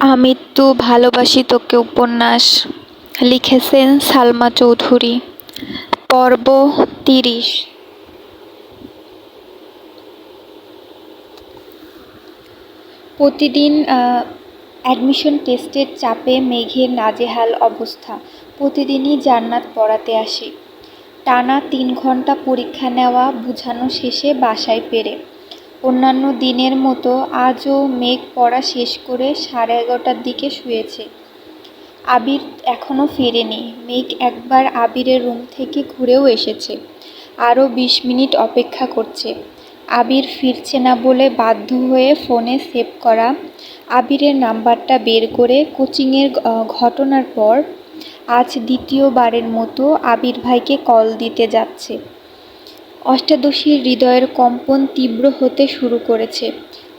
আমৃত্যু ভালোবাসি তোকে উপন্যাস। লিখেছেন সালমা চৌধুরী। পর্ব তিরিশ। প্রতিদিন অ্যাডমিশন টেস্টের চাপে মেঘের নাজেহাল অবস্থা। প্রতিদিনই জান্নাত পড়াতে আসে। টানা তিন ঘণ্টা পরীক্ষা নেওয়া, বুঝানো শেষে বাসায় ফেরে। অন্যান্য দিনের মতো আজও মেঘ পড়া শেষ করে সাড়ে এগারোটার দিকে শুয়েছে। আবির এখনও ফেরেনি। মেঘ একবার আবিরের রুম থেকে ঘুরেও এসেছে। আরও বিশ মিনিট অপেক্ষা করছে। আবির ফিরছে না বলে বাধ্য হয়ে ফোনে সেভ করা আবিরের নাম্বারটা বের করে কোচিংয়ের ঘটনার পর আজ দ্বিতীয়বারের মতো আবির ভাইকে কল দিতে যাচ্ছে। অষ্টাদশীর হৃদয়ের কম্পন তীব্র হতে শুরু করেছে।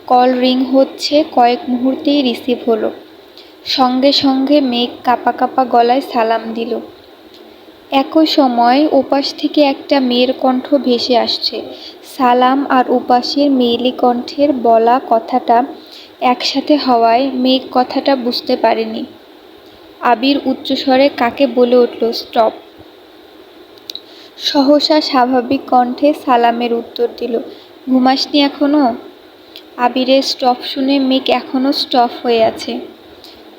কল রিং হচ্ছে কয়েক মুহূর্তেই রিসিভ হলো। সঙ্গে সঙ্গে মেঘ কাপা কাপা গলায় সালাম দিল। একই সময় ওপাশ থেকে একটা মেয়ের কণ্ঠ ভেসে আসছে। সালাম আর উপাসের মেয়েলি কণ্ঠের বলা কথাটা একসাথে হওয়ায় মেঘ কথাটা বুঝতে পারেনি। আবির উচ্চস্বরে কাকে বলে উঠল, স্টপ। সহসা স্বাভাবিক কণ্ঠে সালামের উত্তর দিল, ঘুমাসনি এখনও? আবিরের স্টপ শুনে মেঘ এখনও স্টপ হয়ে আছে।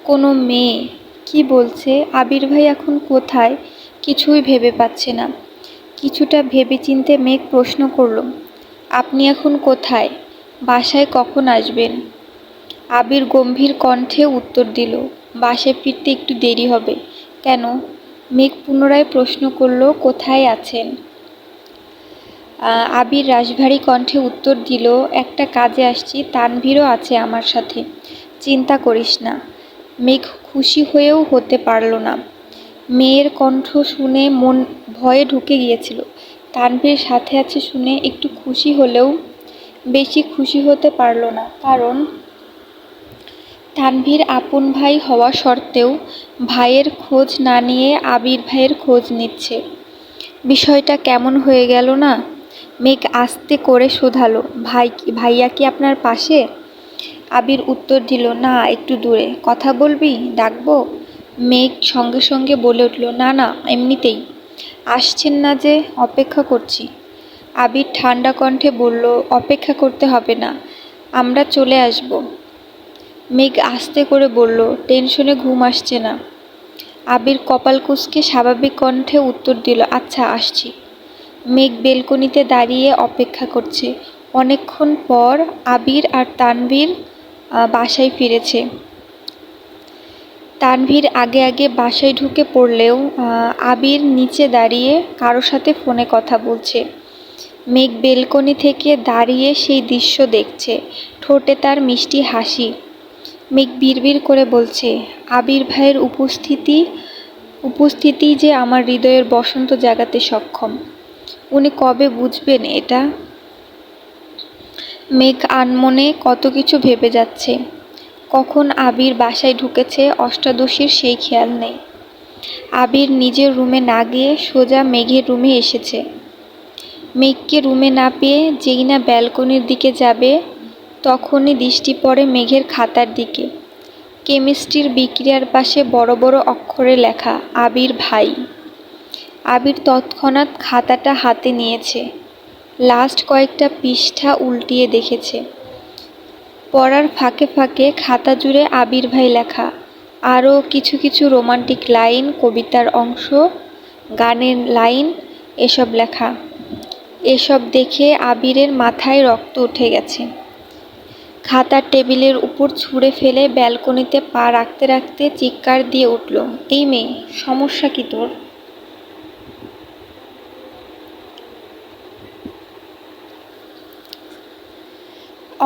কোনো মেয়ে? কি বলছে? আবির ভাই এখন কোথায়? কিছুই ভেবে পাচ্ছে না। কিছুটা ভেবে চিনতে মেঘ প্রশ্ন করল, আপনি এখন কোথায়? বাসায় কখন আসবেন? আবির গম্ভীর কণ্ঠে উত্তর দিল, বাসায় ফিরতে একটু দেরি হবে। কেন? মেঘ পুনরায় প্রশ্ন করল, কোথায় আছেন? আবির রাশভারী কণ্ঠে উত্তর দিল, একটা কাজে আসছি, তানভীরও আছে আমার সাথে। চিন্তা করিস না। মেঘ খুশি হয়েও হতে পারল না। মেয়ের কণ্ঠ শুনে মন ভয়ে ঢুকে গিয়েছিল। তানভীর সাথে আছে শুনে একটু খুশি হলেও বেশি খুশি হতে পারল না, কারণ তানভীর আপন ভাই হওয়া সত্ত্বেও ভাইয়ের খোঁজ না নিয়ে আবির ভাইয়ের খোঁজ নিচ্ছে। বিষয়টা কেমন হয়ে গেল না? মেঘ আস্তে করে শোধালো, ভাই ভাইয়া কি আপনার পাশে? আবির উত্তর দিল, না, একটু দূরে। কথা বলবি? ডাকবো? মেঘ সঙ্গে সঙ্গে বলে উঠল, না না, এমনিতেই। আসছেন না যে, অপেক্ষা করছি। আবির ঠান্ডা কণ্ঠে বলল, অপেক্ষা করতে হবে না, আমরা চলে আসব। মেঘ আস্তে করে বলল, টেনশনে ঘুম আসছে না। আবির কপাল কুসকে স্বাভাবিক কণ্ঠে উত্তর দিল আচ্ছা আসছি। মেঘ বেলকনিতে দাঁড়িয়ে অপেক্ষা করছে। অনেকক্ষণ পর আবির আর তানভীর বাসায় ফিরেছে। তানভীর আগে আগে বাসায় ঢুকে পড়লেও আবির নিচে দাঁড়িয়ে কারও সাথে ফোনে কথা বলছে। মেঘ বেলকনি থেকে দাঁড়িয়ে সেই দৃশ্য দেখছে। ঠোঁটে তার মিষ্টি হাসি। মেঘ বিড়বিড় করে বলছে, আবির ভাইয়ের উপস্থিতি উপস্থিতি যে আমার হৃদয়ের বসন্ত জাগাতে সক্ষম। উনি কবে বুঝবেন এটা? মেঘ আনমনে কত কিছু ভেবে যাচ্ছে। কখন আবির বাসায় ঢুকেছে অষ্টাদশীর সেই খেয়াল নেই। আবির নিজের রুমে না গিয়ে সোজা মেঘের রুমে এসেছে। মেঘকে রুমে না পেয়ে যেই না ব্যালকনির দিকে যাবে তখনই দৃষ্টি পড়ে মেঘের খাতার দিকে। কেমিস্ট্রির বিক্রিয়ার পাশে বড় বড় অক্ষরে লেখা, আবির ভাই। আবির তৎক্ষণাৎ খাতাটা হাতে নিয়েছে। লাস্ট কয়েকটা পৃষ্ঠা উল্টিয়ে দেখেছে। পড়ার ফাঁকে ফাঁকে খাতা জুড়ে আবির ভাই লেখা, আরও কিছু কিছু রোমান্টিক লাইন, কবিতার অংশ, গানের লাইন, এসব লেখা। এসব দেখে আবিরের মাথায় রক্ত উঠে গেছে। খাতার টেবিলের উপর ছুঁড়ে ফেলে ব্যালকনিতে পা রাখতে রাখতে চিৎকার দিয়ে উঠল, এই মেয়ে, সমস্যা কি তোর?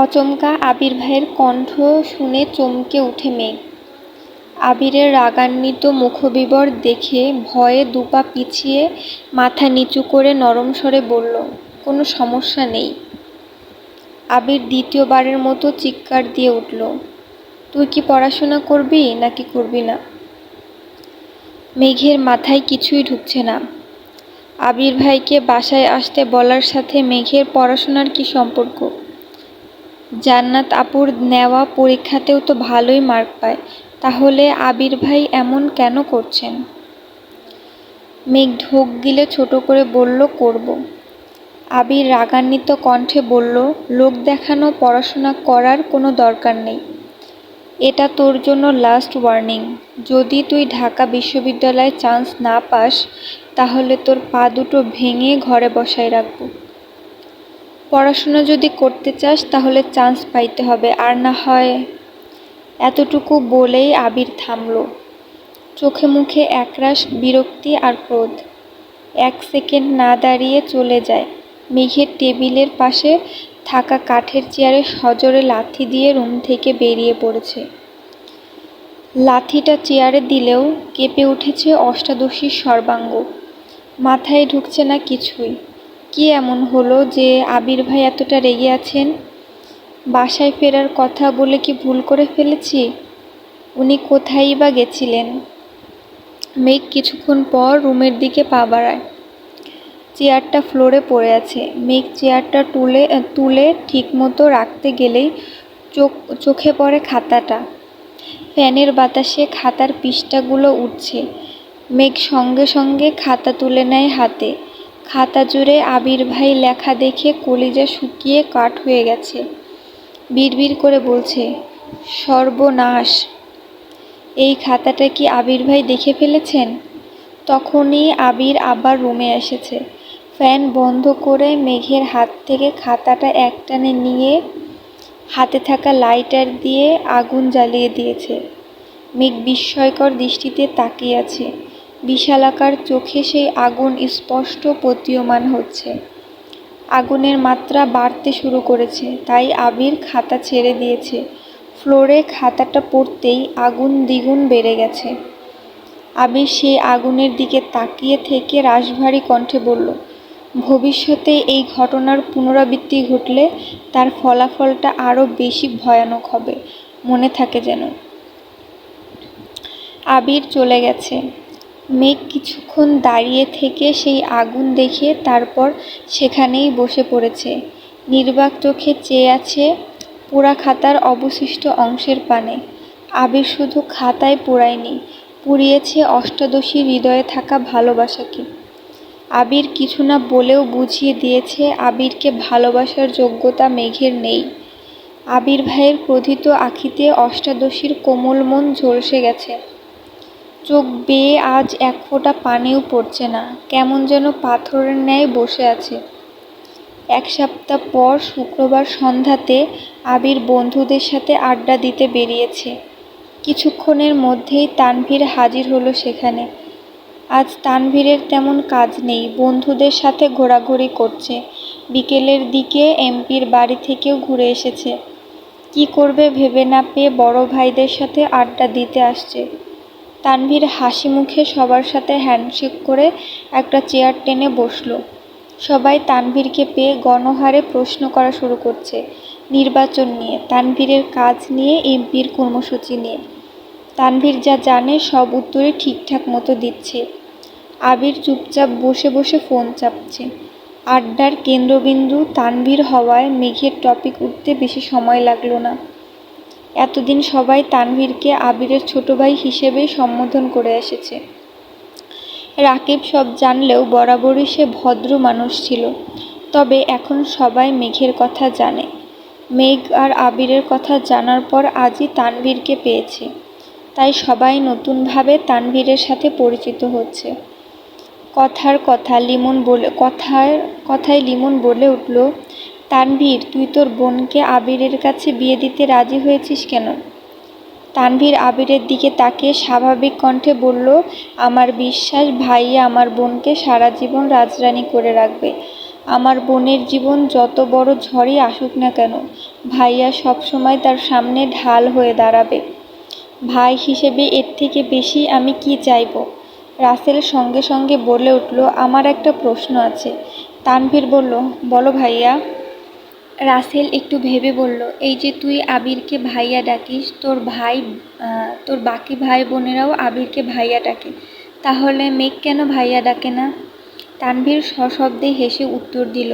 অচমকা আবির ভাইয়ের কণ্ঠ শুনে চমকে উঠে মেঘ। আবিরের রাগান্বিত মুখবিবর দেখে ভয়ে দুপা পিছিয়ে মাথা নিচু করে নরম স্বরে বলল, কোনো সমস্যা নেই। আবির দ্বিতীয়বারের মতো চিৎকার দিয়ে উঠল, তুই কি পড়াশোনা করবি নাকি করবি না? মেঘের মাথায় কিছুই ঢুকছে না। আবির ভাইকে বাসায় আসতে বলার সাথে মেঘের পড়াশোনার কি সম্পর্ক? জান্নাত আপুর নেওয়া পরীক্ষাতেও তো ভালোই মার্ক পায়, তাহলে আবির ভাই এমন কেন করছেন? মেঘ ঢোক গিলে ছোট করে বলল, করব। আবির রাগান্বিত কণ্ঠে বলল, লোক দেখানো, পড়াশোনা করার কোনো দরকার নেই। এটা তোর জন্য লাস্ট ওয়ার্নিং যদি তুই ঢাকা বিশ্ববিদ্যালয়ে চান্স না পাস, তাহলে তোর পা দুটো ভেঙে ঘরে বসায় রাখব। পড়াশোনা যদি করতে চাস, তাহলে চান্স পাইতে হবে। আর না হয় এতটুকু বলেই আবির থামল। চোখে মুখে একরাশ বিরক্তি আর ক্রোধ। এক সেকেন্ড না দাঁড়িয়ে চলে যায়। মেঘের টেবিলের পাশে থাকা কাঠের চেয়ারে সজোরে লাথি দিয়ে রুম থেকে বেরিয়ে পড়েছে। লাথিটা চেয়ারে দিলেও কেঁপে উঠেছে অষ্টাদশীর সর্বাঙ্গ। মাথায় ঢুকছে না কিছুই। কি এমন হলো যে আবির ভাই এতটা রেগে আছেন? বাসায় ফেরার কথা বলে কি ভুল করে ফেলেছি? উনি কোথায় বা গেছিলেন? মেঘ কিছুক্ষণ পর রুমের দিকে পা বাড়ায়। চেয়ারটা ফ্লোরে পড়ে আছে। মেঘ চেয়ারটা তুলে তুলে ঠিকমতো রাখতে গেলেই চোখ, চোখে পড়ে খাতাটা। ফ্যানের বাতাসে খাতার পৃষ্ঠাগুলো উঠছে। মেঘ সঙ্গে সঙ্গে খাতা তুলে নেয় হাতে। খাতা জুড়ে আবির ভাই লেখা দেখে কলিজা শুকিয়ে কাঠ হয়ে গেছে। বিড়বিড় করে বলছে, সর্বনাশ। এই খাতাটা কি আবির ভাই দেখে ফেলেছেন? তখনই আবির আবার রুমে এসেছে। ফ্যান বন্ধ করে মেঘের হাত থেকে খাতাটা একটানে নিয়ে হাতে থাকা লাইটার দিয়ে আগুন জ্বালিয়ে দিয়েছে। মেঘ বিস্ময়কর দৃষ্টিতে তাকিয়ে আছে। বিশালাকার চোখে সেই আগুন স্পষ্ট প্রতীয়মান হচ্ছে। আগুনের মাত্রা বাড়তে শুরু করেছে, তাই আবির খাতা ছেড়ে দিয়েছে। ফ্লোরে খাতাটা পড়তেই আগুন দ্বিগুণ বেড়ে গেছে। আবির সেই আগুনের দিকে তাকিয়ে থেকে রাশভারী কণ্ঠে বলল ভবিষ্যতে এই ঘটনার পুনরাবৃত্তি ঘটলে তার ফলাফলটা আরও বেশি ভয়ানক হবে, মনে থাকে যেন। আবির চলে গেছে। মেঘ কিছুক্ষণ দাঁড়িয়ে থেকে সেই আগুন দেখে তারপর সেখানেই বসে পড়েছে। নির্বাক চোখে চেয়ে আছে পোড়া খাতার অবশিষ্ট অংশের পানে। আবির শুধু খাতায় পোড়ায়নি, পুড়িয়েছে অষ্টাদশী হৃদয়ে থাকা ভালোবাসাকে। আবির কিছু না বলেও বুঝিয়ে দিয়েছে আবিরকে ভালোবাসার যোগ্যতা মেঘের নেই। আবির ভাইয়ের ক্রোধিত আখিতে অষ্টাদশীর কোমল মন ঝলসে গেছে। চোখ বেয়ে আজ এক ফোঁটা পানিও পড়ছে না, কেমন যেন পাথরের ন্যায় বসে আছে। এক সপ্তাহ পর শুক্রবার সন্ধ্যাতে আবির বন্ধুদের সাথে আড্ডা দিতে বেরিয়েছে। কিছুক্ষণের মধ্যেই তানভীর হাজির হলো সেখানে। আজ তানভীরের তেমন কাজ নেই, বন্ধুদের সাথে ঘোরাঘুরি করছে। বিকেলের দিকে এমপির বাড়ি থেকেও ঘুরে এসেছে। কি করবে ভেবে না পেয়ে বড় ভাইদের সাথে আড্ডা দিতে আসছে। তানভীর হাসি মুখে সবার সাথে হ্যান্ডশেক করে একটা চেয়ার টেনে বসল। সবাই তানভীরকে পেয়ে গণহারে প্রশ্ন করা শুরু করছে, নির্বাচন নিয়ে, তানভীরের কাজ নিয়ে, এমপির কর্মসূচি নিয়ে। তানভীর যা জানে সব উত্তরই ঠিকঠাক মতো দিচ্ছে। আবির চুপচাপ বসে বসে ফোন চাপছে। আড্ডার কেন্দ্রবিন্দু তানভীর হওয়ায় মেঘের টপিক উঠতে বেশি সময় লাগল না। এতদিন সবাই তানভীরকে আবিরের ছোট ভাই হিসেবেই সম্বোধন করে এসেছে। রাকিব সব জানলেও বরাবরই সে ভদ্র মানুষ ছিল। তবে এখন সবাই মেঘের কথা জানে। মেঘ আর আবিরের কথা জানার পর আজই তানভীরকে পেয়েছে। তাই সবাই নতুনভাবে তানভীরের সাথে পরিচিত হচ্ছে। কথার কথা লিমন বলে কথার কথায় লিমন বলে উঠল, তানভীর, তুই তোর বোনকে আবিরের কাছে বিয়ে দিতে রাজি হয়েছিস কেন? তানভীর আবিরের দিকে তাকিয়ে স্বাভাবিক কণ্ঠে বলল, আমার বিশ্বাস, ভাইয়া আমার বোনকে সারা জীবন রাজরানী করে রাখবে। আমার বোনের জীবন যত বড় ঝড়ই আসুক না কেন, ভাইয়া সবসময় তার সামনে ঢাল হয়ে দাঁড়াবে। ভাই হিসেবে এর থেকে বেশি আমি কি চাইব? রাসেল সঙ্গে সঙ্গে বলে উঠল, আমার একটা প্রশ্ন আছে। তানভীর বলল, বলো ভাইয়া। রাসেল একটু ভেবে বলল, এই যে তুই আবিরকে ভাইয়া ডাকিস, তোর ভাই তোর বাকি ভাই বোনেরাও আবিরকে ভাইয়া ডাকে। তাহলে মেঘ কেন ভাইয়া ডাকে না? তানভীর সশব্দে হেসে উত্তর দিল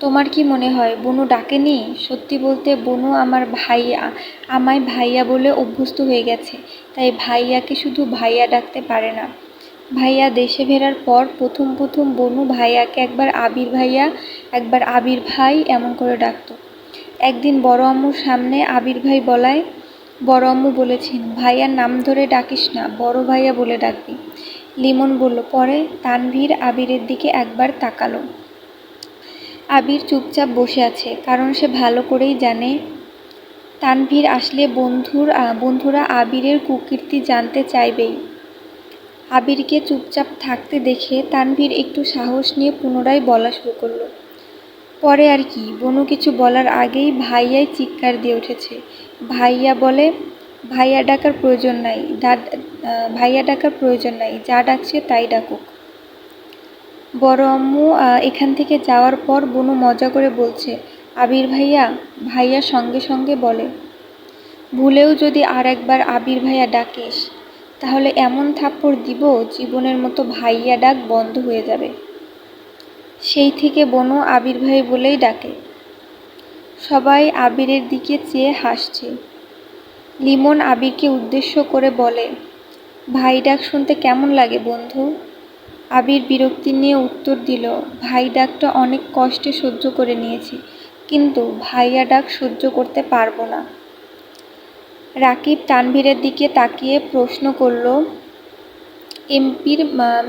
তোমার কি মনে হয়, বনু ডাকেনি? সত্যি বলতে বনু আমার ভাইয়া, আমায় ভাইয়া বলে অভ্যস্ত হয়ে গেছে, তাই ভাইয়াকে শুধু ভাইয়া ডাকতে পারে না। ভাইয়া দেশে ফেরার পর প্রথম প্রথম বনু ভাইয়াকে একবার আবির ভাইয়া, একবার আবির ভাই এমন করে ডাকতো। একদিন বড় আম্মুর সামনে আবির ভাই বলায়, বড় আম্মু বলেছেন, ভাইয়ার নাম ধরে ডাকিস না, বড় ভাইয়া বলে ডাকবি। লিমন বলল, পরে? তানভীর আবিরের দিকে একবার তাকালো। আবির চুপচাপ বসে আছে, কারণ সে ভালো করেই জানে। তানভীর আসলে বন্ধুর বন্ধুরা আবিরের কুকীর্তি জানতে চাইবেই। আবিরকে চুপচাপ থাকতে দেখে তানভীর একটু সাহস নিয়ে পুনরায় বলা শুরু করল। পরে আর কি, বনু কিছু বলার আগেই ভাইয়াই চিৎকার দিয়ে উঠেছে। ভাইয়া বলে, ভাইয়া ডাকার প্রয়োজন নাই ভাইয়া ডাকার প্রয়োজন নাই, যা ডাকছে তাই ডাকুক। বড় আম্মু এখান থেকে যাওয়ার পর বনু মজা করে বলছে, আবির ভাইয়া? ভাইয়া সঙ্গে সঙ্গে বলে, ভুলেও যদি আর একবার আবির ভাইয়া ডাকিস, তাহলে এমন থাপ্পড় দিব জীবনের মতো ভাইয়া ডাক বন্ধ হয়ে যাবে। সেই থেকে বনু আবির ভাই বলেই ডাকে। সবাই আবিরের দিকে চেয়ে হাসছে। লিমন আবিরকে উদ্দেশ্য করে বলে, ভাই ডাক শুনতে কেমন লাগে বন্ধু? আবির বিরক্তি নিয়ে উত্তর দিল, ভাই ডাকটা অনেক কষ্টে সহ্য করে নিয়েছি, কিন্তু ভাইয়া ডাক সহ্য করতে পারব না। রাকিব তানভীরের দিকে তাকিয়ে প্রশ্ন করল, এমপির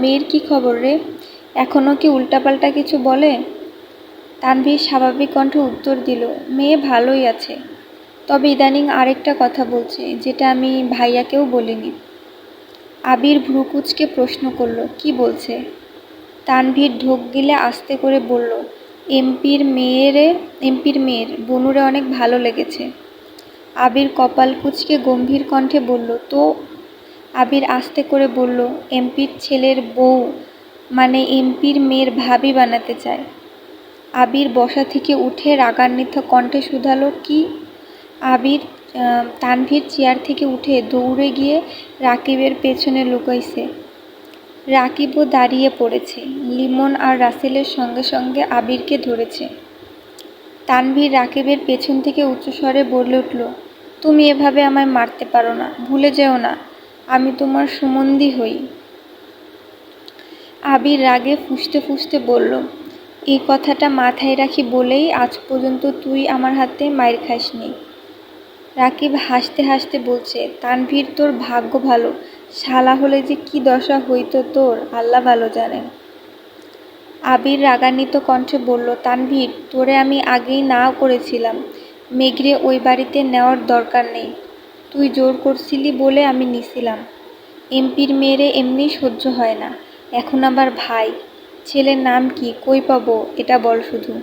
মেয়ের কি খবর রে? এখনও কি উল্টাপাল্টা কিছু বলে? তানভীর স্বাভাবিক কণ্ঠে উত্তর দিল, মেয়ে ভালোই আছে। তবে ইদানিং আরেকটা কথা বলছে, যেটা আমি ভাইয়াকেও বলিনি। আবির ভ্রুকুচকে প্রশ্ন করল, কি বলছে? তানভীর ঢোক গিলে আস্তে করে বলল, এমপির মেয়েরে, এমপির মেয়ের, বনুরে অনেক ভালো লেগেছে। আবির কপাল কুচকে গম্ভীর কণ্ঠে বলল, তো? আবির আস্তে করে বলল, এমপির ছেলের বউ মানে এমপির মেয়ের ভাবি বানাতে চায়। আবির বসা থেকে উঠে রাগান্বিত কণ্ঠে শুধালো, কি? আবির তানভীর চেয়ার থেকে উঠে দৌড়ে গিয়ে রাকিবের পেছনে লুকাইছে। রাকিবও দাঁড়িয়ে পড়েছে। লিমন আর রাসেলের সঙ্গে সঙ্গে আবিরকে ধরেছে। তানভীর রাকিবের পেছন থেকে উচ্চস্বরে বলে উঠল, তুমি এভাবে আমায় মারতে পারো না, ভুলে যেও না। আমি তোমার সুমন্দি হই। আবির রাগে ফুসতে ফুসতে বলল, এই কথাটা মাথায় রাখি বলেই আজ পর্যন্ত তুই আমার হাতে মায়ের খাসনি। রাকিব হাসতে হাসতে বলছে, তানভীর, তোর ভাগ্য ভালো। শালা হলে যে কি দশা হইতো তোর, আল্লাহ ভালো জানেন আবির রাগান্বিত কণ্ঠে বলল, তানভীর, তোরে আমি আগেই নাও করেছিলাম। মেঘরে ওই বাড়িতে নেওয়ার দরকার নেই। তুই জোর করছিলি বলে আমি নিছিলাম। এমপির মেয়েরে এমনি সহ্য হয় না। এখন আবার ভাই। ছেলের নাম কি, কই পাবো, এটা বল শুধু।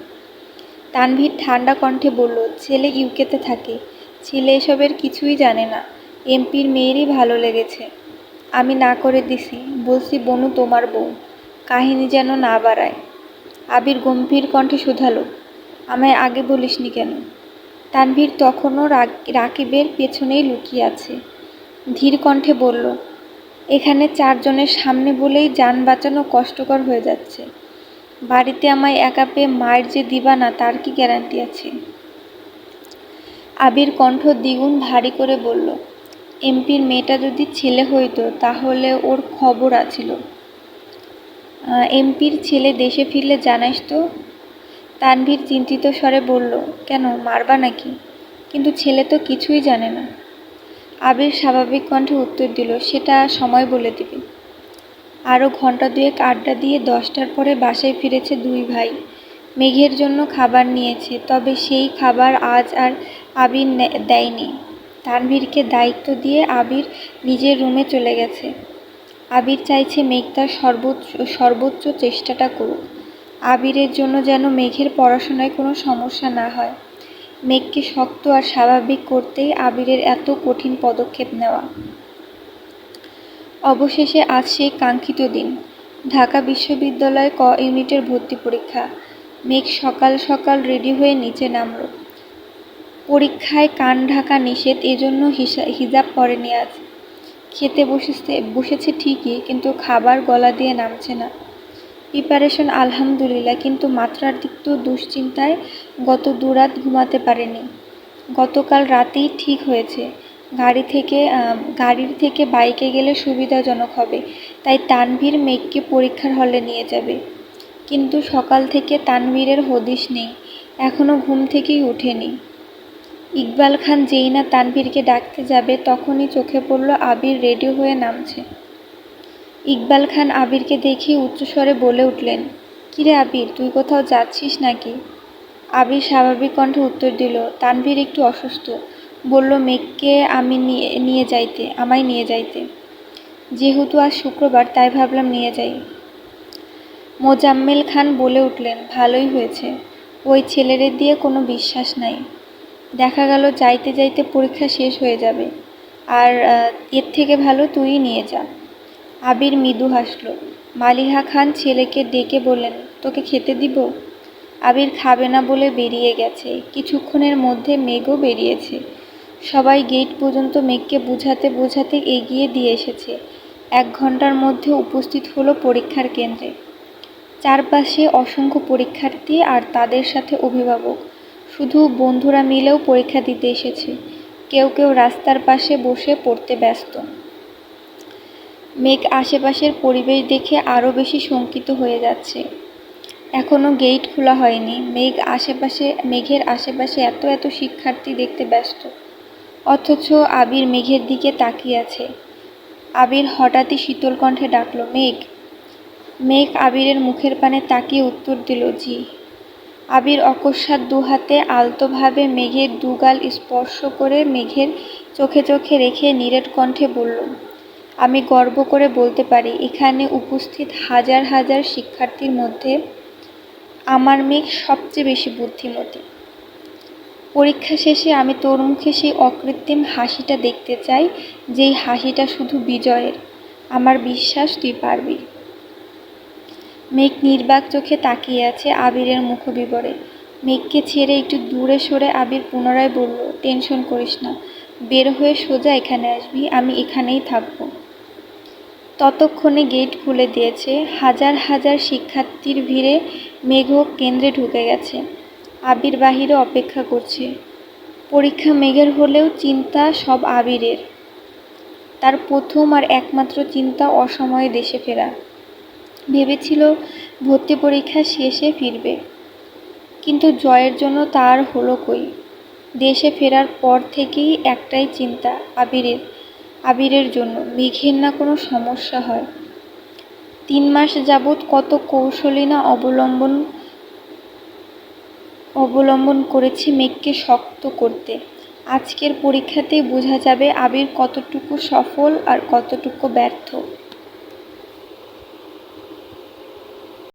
তানভীর ঠান্ডা কণ্ঠে বলল, ছেলে ইউকেতে থাকে। ছেলে এসবের কিছুই জানে না। এমপির মেয়েরই ভালো লেগেছে। আমি না করে দিছি, বলছি, বনু, তোমার বউ। কাহিনী যেন না বাড়ায়। আবির গম্ভীর কণ্ঠে শুধালো, আমায় আগে বলিসনি কেন? তানভীর তখনও রাকিবের পেছনেই লুকিয়ে আছে। ধীর কণ্ঠে বলল, এখানে চারজনের সামনে বলেই যান বাঁচানো কষ্টকর হয়ে যাচ্ছে। বাড়িতে আমায় একা পেয়ে মায়ের যে দিবা না তার কি গ্যারান্টি আছে? আবির কণ্ঠ দ্বিগুণ ভারী করে বলল, এমপির মেয়েটা যদি ছেলে হইতো, তাহলে ওর খবর আছিল। এমপির ছেলে দেশে ফিরলে জানাইস তো? তানভীর চিন্তিত স্বরে বলল, কেন, মারবা নাকি? কিন্তু ছেলে তো কিছুই জানে না। আবির স্বাভাবিক কণ্ঠে উত্তর দিল, সেটা সময় বলে দিবে। আরও ঘণ্টা দুয়েক আড্ডা দিয়ে দশটার পরে বাসায় ফিরেছে দুই ভাই। মেঘের জন্য খাবার নিয়েছে, তবে সেই খাবার আজ আর আবির দেয়নি। তানভীরকে দায়িত্ব দিয়ে আবির নিজের রুমে চলে গেছে। আবির চাইছে মেঘ তার সর্বোচ্চ সর্বোচ্চ চেষ্টাটা করুক। আবিরের জন্য যেন মেঘের পড়াশোনায় কোনো সমস্যা না হয়। মেঘকে শক্ত আর স্বাভাবিক করতেই আবিরের এত কঠিন পদক্ষেপ নেওয়া। অবশেষে আজ সেই কাঙ্ক্ষিত দিন। ঢাকা বিশ্ববিদ্যালয় ক ইউনিটের ভর্তি পরীক্ষা। মেঘ সকাল সকাল রেডি হয়ে নিচে নামল। পরীক্ষায় কান ঢাকা নিষেধ, এজন্য হিজাব পরেনি আজ। খেতে বসেছে বসেছে ঠিকই, কিন্তু খাবার গলা দিয়ে নামছে না। প্রিপারেশন আলহামদুলিল্লাহ, কিন্তু মাত্রাতিরিক্ত দুশ্চিন্তায় গত দুরাত ঘুমাতে পারেনি। গতকাল রাতেই ঠিক হয়েছে। গাড়ি থেকে গাড়ির থেকে বাইকে গেলে সুবিধাজনক হবে, তাই তানভীর মেঘকে পরীক্ষার হলে নিয়ে যাবে। কিন্তু সকাল থেকে তানভীরের হদিশ নেই। এখনও ঘুম থেকেই ওঠেনি। ইকবাল খান যেই না তানভীরকে ডাকতে যাবে, তখনই চোখে পড়ল আবির রেডি হয়ে নামছে। ইকবাল খান আবিরকে দেখে উচ্চস্বরে বলে উঠলেন, কিরে আবির, তুই কোথাও যাচ্ছিস নাকি? আবির স্বাভাবিক কণ্ঠে উত্তর দিল, তানভীর একটু অসুস্থ। বলল মেঘকে আমি নিয়ে নিয়ে যাইতে, আমায় নিয়ে যাইতে। যেহেতু আজ শুক্রবার, তাই ভাবলাম নিয়ে যাই। মোজাম্মেল খান বলে উঠলেন, ভালোই হয়েছে। ওই ছেলেরে দিয়ে কোনো বিশ্বাস নাই। দেখা গেল যাইতে যাইতে পরীক্ষা শেষ হয়ে যাবে। আর এর থেকে ভালো তুই নিয়ে যা। আবির মৃদু হাসল। মালিহা খান ছেলেকে ডেকে বললেন, তোকে খেতে দিব? আবির খাবে না বলে বেরিয়ে গেছে। কিছুক্ষণের মধ্যে মেঘও বেরিয়েছে। সবাই গেট পর্যন্ত মেঘকে বুঝাতে বোঝাতে এগিয়ে দিয়ে এসেছে। এক ঘণ্টার মধ্যে উপস্থিত হলো পরীক্ষার কেন্দ্রে। চারপাশে অসংখ্য পরীক্ষার্থী আর তাদের সাথে অভিভাবক। শুধু বন্ধুরা মিলেও পরীক্ষা দিতে এসেছে। কেউ কেউ রাস্তার পাশে বসে পড়তে ব্যস্ত। মেঘ আশেপাশের পরিবেশ দেখে আরও বেশি শঙ্কিত হয়ে যাচ্ছে। এখনও গেট খোলা হয়নি। মেঘ আশেপাশে, মেঘের আশেপাশে এত এত শিক্ষার্থী দেখতে ব্যস্ত। অথচ আবির মেঘের দিকে তাকিয়ে আছে। আবির হঠাৎই শীতল কণ্ঠে ডাকল, মেঘ! মেঘ আবিরের মুখের পানে তাকিয়ে উত্তর দিল, জি। আবির অকস্মাৎ দুহাতে আলতোভাবে মেঘের দুগাল স্পর্শ করে মেঘের চোখে চোখে রেখে নিরেট কণ্ঠে বলল, আমি গর্ব করে বলতে পারি, এখানে উপস্থিত হাজার হাজার শিক্ষার্থীর মধ্যে আমার মেঘ সবচেয়ে বেশি বুদ্ধিমতী। পরীক্ষা শেষে আমি তোর মুখে সেই অকৃত্রিম হাসিটা দেখতে চাই, যেই হাসিটা শুধু বিজয়ের। আমার বিশ্বাস, তুই পারবি। মেঘ নির্বাক চোখে তাকিয়ে আছে আবিরের মুখবিবরে। মেঘকে ছেড়ে একটু দূরে সরে আবির পুনরায় বলল, টেনশন করিস না, বের হয়ে সোজা এখানে আসবি, আমি এখানেই থাকব। ততক্ষণে গেট খুলে দিয়েছে, হাজার হাজার শিক্ষার্থীর ভিড়ে মেঘ কেন্দ্রে ঢুকে গেছে। আবির বাহিরে অপেক্ষা করছে। পরীক্ষা মেঘের হলেও চিন্তা সব আবিরের। তার প্রথম আর একমাত্র চিন্তা অসময়ে দেশে ফেরা। ভেবেছিল ভর্তি পরীক্ষা শেষে ফিরবে। কিন্তু জয়ের জন্য তার হলো কই? দেশে ফেরার পর থেকেই একটাই চিন্তা, আবিরের আবিরের জন্য। মেঘের না কোনো সমস্যা হয়। তিন মাস যাবৎ কত কৌশলী না অবলম্বন অবলম্বন করেছি মেঘকে শক্ত করতে। আজকের পরীক্ষাতেই বোঝা যাবে আবির কতটুকু সফল আর কতটুকু ব্যর্থ।